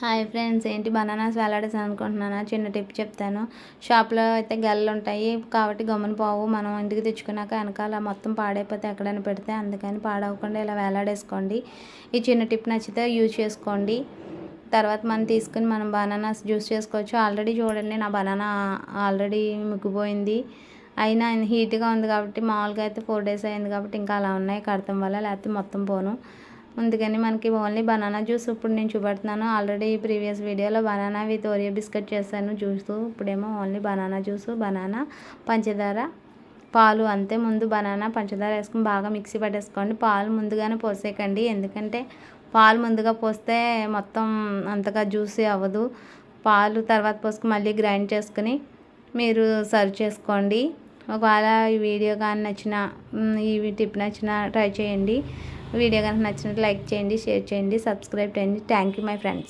Hi friends ఏంటి bananas వేలాడేసాను అనుకుంటున్నాను? చిన్న టిప్ చెప్తాను. షాప్లో అయితే గల్లు ఉంటాయి. కాబట్టి గమ్మున పోవు. మనం ఇంటికి తెచ్చుకున్నాక వెనకాల మొత్తం పాడైపోతే ఎక్కడైనా పెడితే అందుకని పాడవకుండా ఇలా వేలాడేసుకోండి. ఈ చిన్న టిప్ నచ్చితే యూజ్ చేసుకోండి. తర్వాత మనం తీసుకుని మనం బనానాస్ జ్యూస్ చేసుకోవచ్చు. ఆల్రెడీ చూడండి నా బనానా ఆల్రెడీ ముగ్గిపోయింది. అయినా హీట్గా ఉంది కాబట్టి మామూలుగా అయితే ఫోర్ డేస్ అయింది కాబట్టి ఇంకా అలా ఉన్నాయి. కడతాం వల్ల లేకపోతే మొత్తం పోను. అందుకని మనకి ఓన్లీ బనానా జ్యూస్ ఇప్పుడు నేను చూపెడుతున్నాను. ఆల్రెడీ ప్రీవియస్ వీడియోలో బనానా విత్ ఓరియో బిస్కెట్ చేశాను జ్యూస్ ఇప్పుడేమో ఓన్లీ బనానా జ్యూస్ బనానా పంచదార పాలు అంతే. ముందు బనానా పంచదార వేసుకుని బాగా మిక్సీ పట్టేసుకోండి. పాలు ముందుగానే పోసేయకండి. ఎందుకంటే పాలు ముందుగా పోస్తే మొత్తం అంతగా జ్యూసీ అవ్వదు. పాలు తర్వాత పోసుకుని మళ్ళీ గ్రైండ్ చేసుకుని మీరు సర్వ్ చేసుకోండి. ఒకవేళ ఈ వీడియో కానీ నచ్చిన ఈ టిప్ నచ్చిన ట్రై చేయండి. వీడియో కనుక నచ్చినట్టు లైక్ చేయండి షేర్ చేయండి సబ్స్క్రైబ్ చేయండి. Thank you my friends